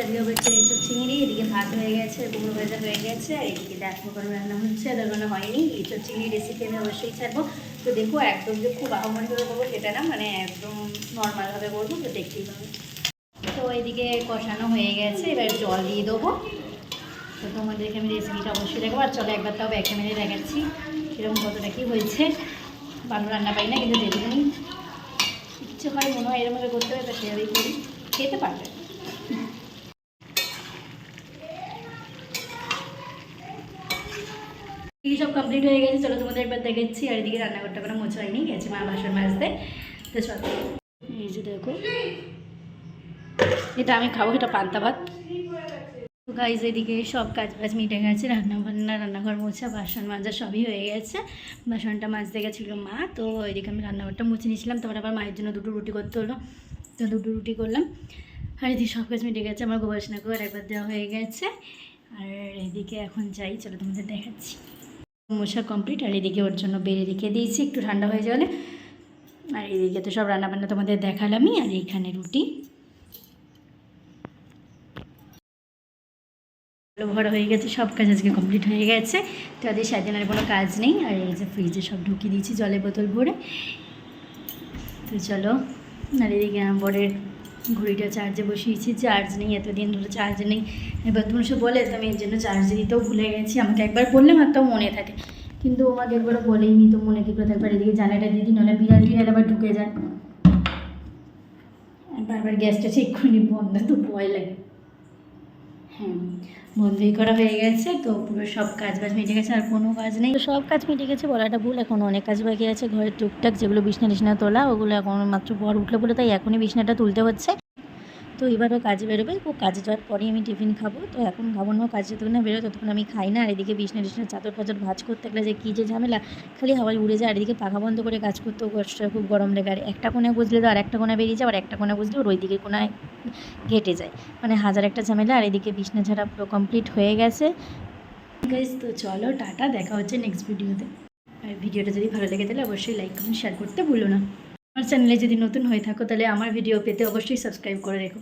আজকে হচ্ছে এসব চিংড়ি, এদিকে ভাত হয়ে গেছে, কুমড়ো ভাজা হয়ে গেছে, আর এদিকে দেখো কোনো রান্না হচ্ছে আর রান্না হয়নি এসব চিংড়ি রেসিপি আমি অবশ্যই ছাড়বো। তো দেখো একদম যে খুব আহ্বান করে করব সেটা না মানে একদম নর্মালভাবে করব, তো দেখতেই পাবো। তো এদিকে কষানো হয়ে গেছে, এবার জল দিয়ে দেবো। তো তোমাদেরকে আমি রেসিপিটা অবশ্যই দেখাবো। আর চলো একবার তাও ব্যাকে মেরে দেখাচ্ছি এরকম কতটা কী হয়েছে। ভালো রান্না পাই না, কিন্তু যেটুকুনি ইচ্ছে হয় মনে হয় এরকমভাবে করতে হবে তা সেভাবেই করি। খেতে পারবে। এই সব কমপ্লিট হয়ে গেছে, চলো তোমাদের একবার দেখাচ্ছি। আর এদিকে রান্নাঘরটা কোনো মোছা হয়নি, গেছে মা বাসন মাজতে। তো চলো, এই যে দেখো। এটা আমি খাব, এটা পান্তা ভাত। গাইজ এদিকে সব কাজ বাজ মিটে গেছে রান্না বান্না রান্নাঘর মোছা, বাসন মাজা সবই হয়ে গেছে। বাসনটা মাজতে গেছিল মা, তো এদিকে আমি রান্নাঘরটা মুছে নিয়েছিলাম। তারপর আবার মায়ের জন্য দুটো রুটি করতে হলো, তো দুটো রুটি করলাম। আর এদিকে সব কাজ মিটে গেছে, আমার গোবর স্নান করে একবার দেওয়া হয়ে গেছে। আর এদিকে এখন যাই, চলো তোমাদের দেখাচ্ছি। মশা কমপ্লিট আর এদিকে ওর জন্য বেড়ে রেখে দিয়েছি, একটু ঠান্ডা হয়ে যাবে আর এদিকে তো সব রান্নাবান্না তোমাদের দেখালামই, আর এইখানে রুটি। ভরা হয়ে গেছে, সব কাজ আজকে কমপ্লিট হয়ে গেছে। তো আজকে আর কোনো কাজ নেই, আর এই যে ফ্রিজে সব ঢুকিয়ে দিয়েছি, জলের বোতল ভরে তো চলো, আর এদিকে বরের ঘড়িটা চার্জে বসিয়েছি চার্জ নেই, এতদিন ধরে চার্জ নেই। এবার তুমি সে বলে তো আমি এর জন্য চার্জ দিতেও ভুলে গেছি, আমাকে একবার বললে আমার তাও মনে থাকে। কিন্তু আমাকে একবার বলেইনি, তো মনে কি করে একবার এদিকে জানাটা দিদি নাহলে বিড়াল টিড়াল আবার ঢুকে যায়। বারবার গ্যাসটা চেক করিনি বন্ধ, তো ভয় লাগে। হ্যাঁ করা হয়ে গেছে, তো পুরো সব কাজ বাজ মিটে গেছে, আর কোনো কাজ নেই। তো সব কাজ মিটে গেছে, বলাটা ভুল, এখন অনেক কাজ বাকি আছে ঘরের টুকটাক যেগুলো বিছনা টিছনা তোলা, ওগুলো এখন মাত্র বর উঠলে বলে তাই এখনই বিছনাটা তুলতে হচ্ছে। তো এবারও কাজে বেরোবে। ও কাজে যাওয়ার পরেই আমি টিফিন খাব। তো এখন খাব না কাজে যতক্ষণ না বেরোয়, ততক্ষণ আমি খাই না। আর এদিকে বিছনা টিছনা, চাদর ফাদর ভাজ করতে গেলে যে কী যে ঝামেলা, খালি হাওয়ায় উড়ে যায়। আর এদিকে পাখা বন্ধ করে কাজ করতেও কষ্ট খুব গরম লেগে। আর একটা কোণে বুঝলে তো আর একটা কোণে বেরিয়ে যায় আর একটা কোণে বুঝলে ওর ওই দিকে কোনায় ঘেটে যায়। মানে হাজার একটা ঝামেলা, আর এদিকে বিছনা ছাড়া পুরো কমপ্লিট হয়ে গেছে। গাইজ তো চলো, টাটা, দেখা হচ্ছে নেক্সট ভিডিওতে আর ভিডিওটা যদি ভালো লেগে তাহলে অবশ্যই লাইক কমেন্ট শেয়ার করতে ভুলো না। আমার চ্যানেলে যদি নতুন হয়ে থাকো তাহলে আমার ভিডিও পেতে অবশ্যই সাবস্ক্রাইব করে রেখো।